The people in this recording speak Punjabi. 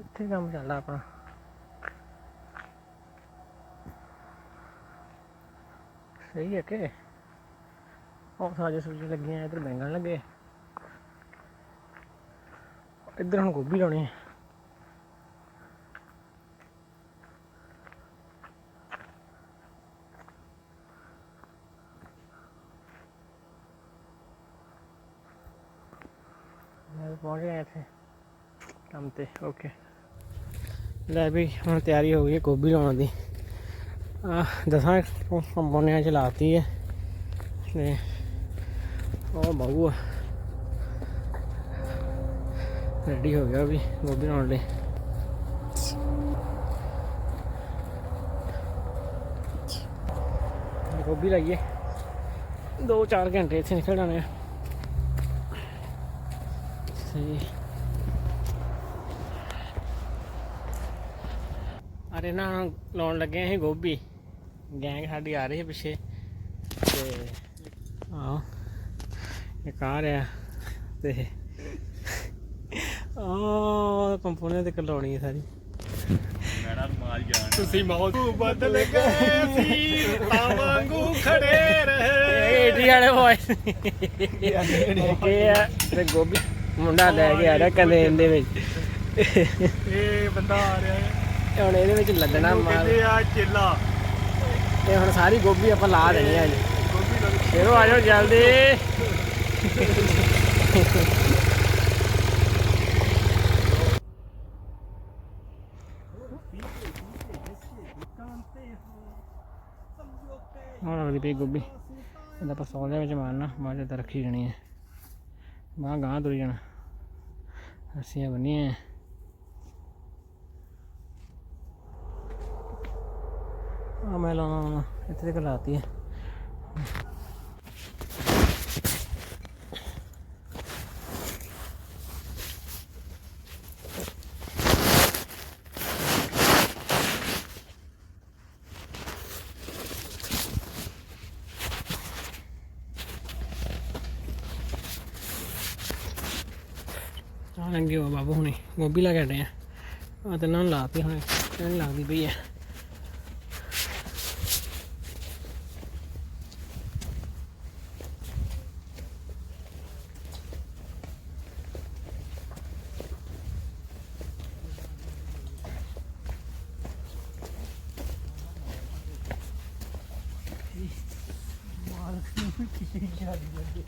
ਇੱਥੇ ਕੰਮ ਚੱਲਦਾ ਆਪਣਾ। ਸਹੀ ਹੈ ਕਿ? ਉਹ ਸਾਜੇ ਸੂਜੇ ਲੱਗੀਆਂ, ਇੱਧਰ ਬੈਂਗਣ ਲੱਗੇ। ਇੱਧਰ ਹੁਣ ਗੋਭੀ ਲਾਉਣੀ ਹੈ। ਮੈਂ ਪਹੁੰਚ ਗਿਆ ਇੱਥੇ, ਕੰਮ ਤੇ ਓਕੇ ਲੈ ਵੀ ਹੁਣ ਤਿਆਰੀ ਹੋ ਗਈ ਹੈ ਗੋਭੀ ਲਾਉਣ ਦੀ। ਆ ਦਸਾਂ ਕੰਪੋਨਿਆਂ ਚ ਲਾਤੀ ਹੈ ਤੇ ਉਹ ਬਾਹੂ ਰੈਡੀ ਹੋ ਗਿਆ ਵੀ ਗੋਭੀ ਲਾਉਣ ਲਈ। ਗੋਭੀ ਲਾਈਏ। 2-4 ਘੰਟੇ ਇੱਥੇ ਨਿਕਲ ਜਾਣੇ ਆ। ਸਹੀ ਅਰੇ ਨਾ ਲਾਉਣ ਲੱਗੇ ਅਸੀਂ ਗੋਭੀ। ਗੈਂਗ ਸਾਡੀ ਆ ਰਹੀ ਹੈ ਪਿੱਛੇ। ਤੇ ਆਹ ਇੱਕ ਆ ਰਿਹਾ। ਤੇ ਆਹ ਕੰਪੋਨੈਂਟ ਤੇ ਕਲਾਉਣੀ ਹੈ ਸਾਰੀ। ਮੈਡਮ ਮਾਲ ਜਾਣ ਤੁਸੀਂ ਬਹੁਤ ਬਦਲ ਗਏ ਸੀ ਤਾਂ ਵਾਂਗੂ ਖੜੇ ਰਹੇ। ਏਡੀ ਵਾਲੇ ਵੌਇਸ ਓਕੇ ਆ ਤੇ ਗੋਭੀ ਮੁੰਡਾ ਲੈ ਕੇ ਆ ਰਿਹਾ ਕੰਦੇਨ ਦੇ ਵਿੱਚ। ਇਹ ਬੰਦਾ ਆ ਰਿਹਾ ਹੈ। ਹੁਣ ਇਹਦੇ ਵਿੱਚ ਲੱਦਣਾ ਇਹਨੂੰ ਮਾਲ। ਕਹਿੰਦੇ ਆ ਚੇਲਾ। ਤੇ ਹੁਣ ਸਾਰੀ ਗੋਭੀ ਆਪਾਂ ਲਾ ਦੇਣੀ ਆ ਜੀ ਗੋਭੀ ਲੱਗ ਸ਼ੇਰੋ ਆ ਜਾਓ ਜਲਦੀ। ਹੁਣ ਲੱਗਦੀ ਪਈ ਗੋਭੀ। ਇਹਦਾ ਆਪਾਂ ਸੌਲਿਆਂ ਵਿੱਚ ਮਾਰਨਾ ਬਾਅਦ ਚ ਰੱਖੀ ਜਾਣੀ ਹੈ ਬਾਹ ਗਾਂ ਤੁਰ ਜਾਣਾ। ਰੱਸੀਆਂ ਬੰਨੀਆਂ ਮੈਂ ਲਾਉਣਾ ਇੱਥੇ ਤੱਕ ਲਾਤੀ ਹੈ। ਲੰਗੇ ਹੋ ਬਾਬੂ ਹੁਣੇ, ਗੋਭੀ ਲਾ ਕੇ ਹਟੇ ਆ। ਆ ਤੇ ਨਾ ਲਾਤੀ ਹੁਣ ਇਹ ਲੱਗਦੀ ਪਈ ਆ। 불빛이 이게 아니데